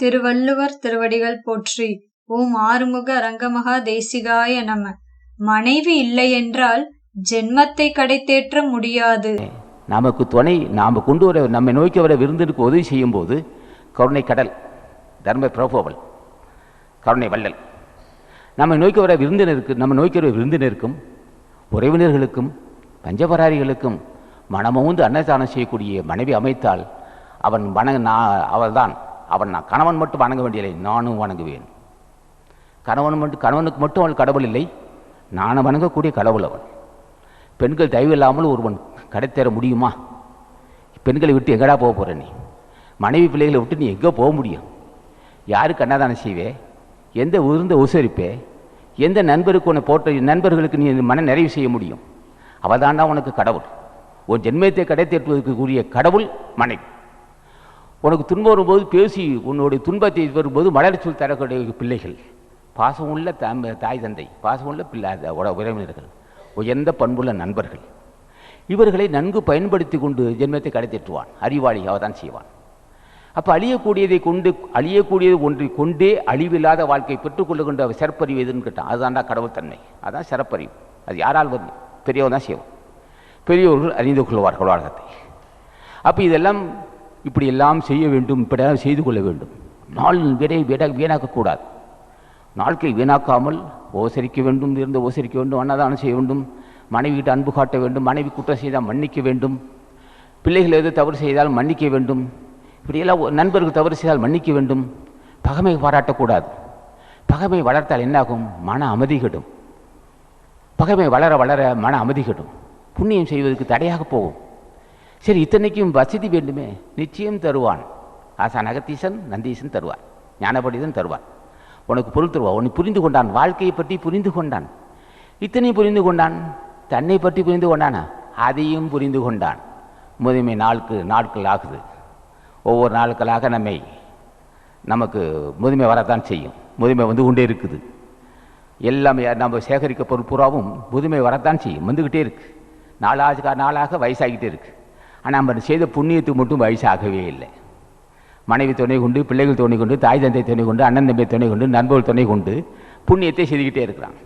திருவள்ளுவர் திருவடிகள் போற்றி ஓம் ஆறுமுக ரங்கமகா தேசிகாய நம. மனைவி இல்லையென்றால் ஜென்மத்தை கடைத்தேற்ற முடியாது. நமக்கு துணை நாம் கொண்டு வர நம்மை நோக்கி வர விருந்திற்கு உதவி செய்யும் போது கருணை கடல் தர்ம பிரபோவல் கருணை வள்ளல். நம்மை நோக்கி வர விருந்தினருக்கு நம்ம நோக்கி வர விருந்தினருக்கும் உறவினர்களுக்கும் பஞ்சபராரிகளுக்கும் மனமோந்து அன்னதானம் செய்யக்கூடிய மனைவி அமைத்தால் அவன் மன நான் அவள்தான். அவன் நான் கணவன் மட்டும் வணங்க வேண்டியதில்லை நானும் வணங்குவேன். கணவன் மட்டும் கணவனுக்கு மட்டும் அவள் கடவுள் இல்லை நானும் வணங்கக்கூடிய கடவுள் அவன். பெண்கள் தயவு இல்லாமல் ஒருவன் கடைத்தேற முடியுமா? பெண்களை விட்டு எங்கடா போக போகிற நீ? மனைவி பிள்ளைகளை விட்டு நீ எங்கே போக முடியும். யாருக்கு அன்னதானம் செய்வே? எந்த உருந்த உசரிப்பே? எந்த நண்பருக்கு உன்னை போட்ட நண்பர்களுக்கு நீ மன நிறைவு செய்ய முடியும்? அவள் தாண்டா உனக்கு கடவுள். உன் ஜென்மத்தை கடைத்தேற்றுவதற்கு கூடிய கடவுள் மனைவி. உனக்கு துன்பம் வரும்போது பேசி உன்னுடைய துன்பத்தை வரும்போது மலர்ச்சொல் தரக்கூடிய பிள்ளைகள். பாசம் உள்ள தாம் தாய் தந்தை பாசம் உள்ள பிள்ளை உட- உறவினர்கள் உயர்ந்த பண்புள்ள நண்பர்கள். இவர்களை நன்கு பயன்படுத்தி கொண்டு ஜென்மத்தை கடைத்தேற்றுவான். அறிவாளி அவதான் செய்வான். அப்போ அழியக்கூடியதை கொண்டு அழியக்கூடியது ஒன்றை கொண்டே அழிவில்லாத வாழ்க்கை பெற்றுக்கொள்ளுகின்ற சிறப்பறிவு எதுன்னு கேட்டான் அதுதான்டா கடவுள் தன்மை அதுதான் சிறப்பறிவு. அது யாரால் வந்து பெரியவன் தான் செய்வான். பெரியவர்கள் அறிந்து கொள்வார்கள் வாழ்க்கத்தை. அப்போ இதெல்லாம் இப்படி எல்லாம் செய்ய வேண்டும் இப்படியெல்லாம் செய்து கொள்ள வேண்டும். நாள் விரை விட வீணாக்கக்கூடாது நாட்களை வீணாக்காமல் ஓசரிக்க வேண்டும் இருந்து ஓசரிக்க வேண்டும் அன்னதானம் செய்ய வேண்டும் மனைவிகிட்ட அன்பு காட்ட வேண்டும் மனைவி குற்றம் செய்தால் மன்னிக்க வேண்டும் பிள்ளைகள் எது தவறு செய்தால் மன்னிக்க வேண்டும் இப்படியெல்லாம் நண்பர்கள் தவறு செய்தால் மன்னிக்க வேண்டும். பகமை பாராட்டக்கூடாது. பகமை வளர்த்தால் என்னாகும்? மன அமைதி கெடும். பகைமை வளர வளர மன அமைதி கெடும். புண்ணியம் செய்வதற்கு தடையாக போகும். சரி இத்தனைக்கும் வசதி வேண்டுமே. நிச்சயம் தருவான். ஆசா நகத்தீசன் நந்தீசன் தருவான் ஞானபடிதன் தருவான் உனக்கு பொருள் தருவான் உன்னை புரிந்து கொண்டான். வாழ்க்கையை பற்றி புரிந்து கொண்டான். இத்தனை புரிந்து கொண்டான். தன்னை பற்றி புரிந்து கொண்டானா? அதையும் புரிந்து கொண்டான். முதுமை நாளுக்கு நாட்கள் ஆகுது. ஒவ்வொரு நாட்களாக நம்மை நமக்கு முதுமை வரத்தான் செய்யும். முதுமை வந்து கொண்டே இருக்குது. எல்லாமே நம்ம சேகரிக்க பொருள் பூராவும் முதுமை வரத்தான் செய்யும். வந்துக்கிட்டே இருக்குது நாளாக நாளாக வயசாகிட்டே இருக்குது ஆனால் அவர் செய்த புண்ணியத்துக்கு மட்டும் வயசாகவே இல்லை. மனைவி துணை கொண்டு பிள்ளைகள் துணை கொண்டு தாய் தந்தை துணை கொண்டு அண்ணன் தம்பி துணை கொண்டு நண்பர்கள் துணை கொண்டு புண்ணியத்தை செய்துக்கிட்டே இருக்கிறான்.